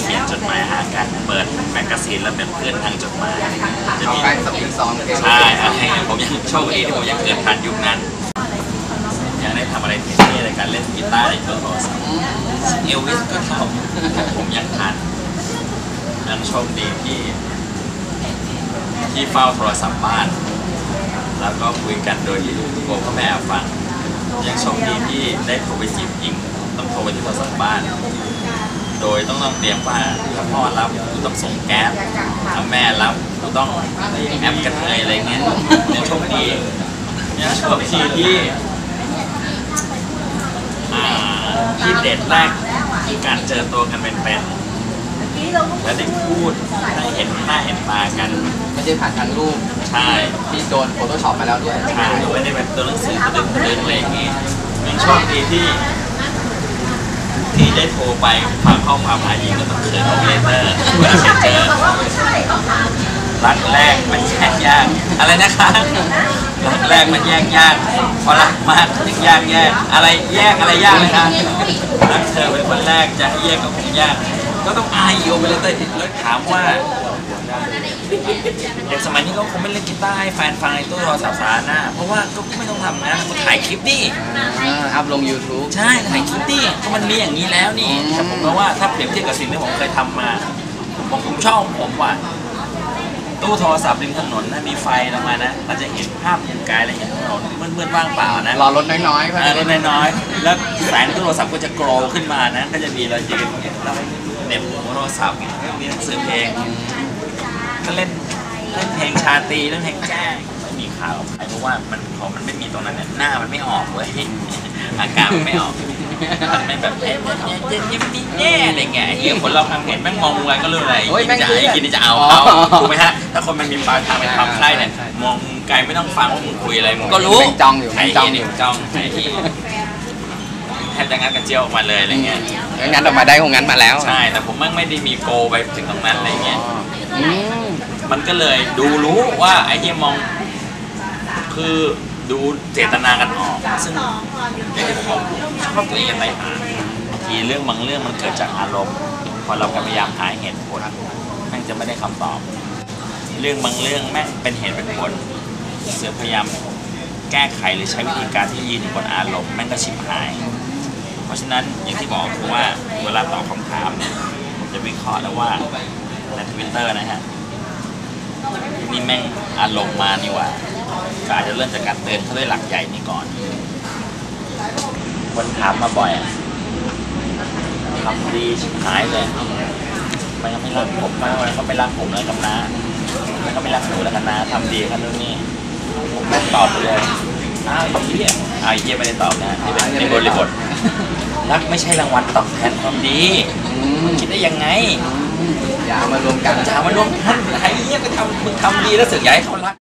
เขียนจดหมายหากันเปิดแมกกาซีนแล้วเป็นเพื่อนทางจดหมายจะมีสองซองใช่ผมยังโชคดีที่ผมยังเกิดทันยุคนั้นยังได้ทำอะไรที่นี่ในการเล่นกีตาร์ในเครื่องสพเอลวิสก็ทำผมยังทันยังโชคดีที่ ที่เฝ้าโทรศัพท์บ้าน แล้วก็คุยกันโดยที่กลัวพ่อแม่ฟังยังโชคดีที่ได้โทรไปจีบยิงต้องโทรไปที่โทรศัพท์บ้าน โดยต้องต้องเตรียมว่าถ้าพ่อรับกูต้องส่งแก๊สถ้าแม่รับกูต้องแอปกระเทยอะไรเงี้ยยังโชคดียังโชคดีที่อ่าที่เดทแรกการเจอตัวกันเป็นๆและได้พูดได้เห็นหน้าเห็นตากัน ไม่ใช่ผ่านทางรูปใช่ที่โดนโฟโต้ช็อปมาแล้วด้วยใช่ไม่ได้เป็นตัวหนังสือตัวเดินอะไรอย่างงี้ยังโชคดีที่ ที่ได้โทรไปฝากข้อความหาหญิงก็ต้องเขินโอเปอเรเตอร์เวลาเจอรักแรกมันแยกยาก อะไรนะคะรักแรกมันแยกยากพอรักมากยิ่งยากแยกอะไรแยกอะไรยากเลยคะรักเธอเป็นคนแรกจะให้แยกก็คงยาก ก็ต้องอายโอเปอเรเตอร์แล้วถามว่า เด็กสมัยนี้ก็คงไม่เล่นกีตาร์ให้แฟนฟังในตู้โทรศัพท์สาธารณะเพราะว่าก็ไม่ต้องทำงานก็ถ่ายคลิปดิอ่าอัพลง YouTube ใช่ถ่ายคลิปดิก็มันมีอย่างนี้แล้วนี่อืมแต่ผมก็ว่าถ้าเปรียบเทียบกับสิ่งที่ผมเคยทำมา ผมผมชอบของผมว่า ตู้โทรศัพท์ริมถนนนะมีไฟลงมานะเราจะเห็นภาพมุมไกลอะไรเห็นถนนมืดๆว่างเปล่านะ รอรถน้อยๆเพื่อนอ่ารถน้อยๆ แล้วแสงตู้โทรศัพท์ก็จะโกรวขึ้นมานะ ก็จะมีเรายืนแล้วเหน็บหัวโทรศัพท์มีหนังสือเพลงก็เล่น เล่นเพลงชาตรีเล่นเพลงแจ้งไม่มีข่าวใครเพราะว่ามันพอมันไม่มีตรงนั้นเนี่ยหน้ามันไม่ออกเว้ยอาการมันไม่ออกมันไม่แบบเอ๊ะเจ๊เจ๊เจ๊เจ๊อะไรเงี้ยไอ้เหี้ยคนเราทางเห็นแม่งมองอะไรก็รู้อะไรโอ้ยกินจะแม่งเครีไอ้ยดกินจะเอาเขาอ๋อถูกไหมฮะถ้าคนมันมีปลายทางเป็นความใคร่เนี่ยใช่มองไกลไม่ต้องฟังว่ามึงคุยอะไรมึงก็รู้แม่งจ้องอยู่ไอ้แม่งจ้องเหี้ยอยู่นี่จ้องไอ้ที่แทบจะงัดกระเจียวออกมาเลยอะไรเงี้ย งั้นออกมาได้คงงั้นมาแล้วใช่ แต่ผมแม่งไม่ได้มีโกลไปถึงตรงนั้นอะไรเงี้ยอืมมันก็เลยดูรู้ว่าไอ้ที่มอง คือดูเจตนากันออก ซึ่งอย่างที่ผมบอกชอบตัวเองไปหาทีเรื่องบางเรื่องมันเกิดจากอารมณ์พอเราพยายามหาเหตุผลแม่งจะไม่ได้คำตอบ เรื่องบางเรื่องแม่งเป็นเหตุเป็นผลเสือพยายามแก้ไขหรือใช้วิธีการที่ยืนอยู่บนอารมณ์แม่งก็ชิบหายเพ ราะฉะนั้นอย่างที่บอกคือว่าเวลาตอบคำถามเนี่ยผมจะวิเคราะห์แล้วว่าในทวิตเตอร์นะฮะนี่แม่งอารมณ์มานี่หว่าก็อาจจะเริ่มจากการเตือนเขาด้วยหลักใหญ่นี่ก่อน คนถามมาบ่อยทำดีชิบหายเลยมันก็ไม่รักผมมากมันก็ไม่รักผมแล้วกันนะมันก็ไม่รักหนูแล้วกันนะทำดีกันนู่นนี่ผมแม่ตอบเลยอ้าวไอ้เหี้ยอ้าวไอ้เหี้ยไม่ได้ตอบนะนี่เป็นในบริบท รักไม่ใช่รางวัลตอบแทนความดีอืมคิดได้ยังไง อย่าเอามารวมกันจะเอามารวมกันไอ้เหี้ยไปทำมึงทำดีแล้วเสึกย้ายเขารัก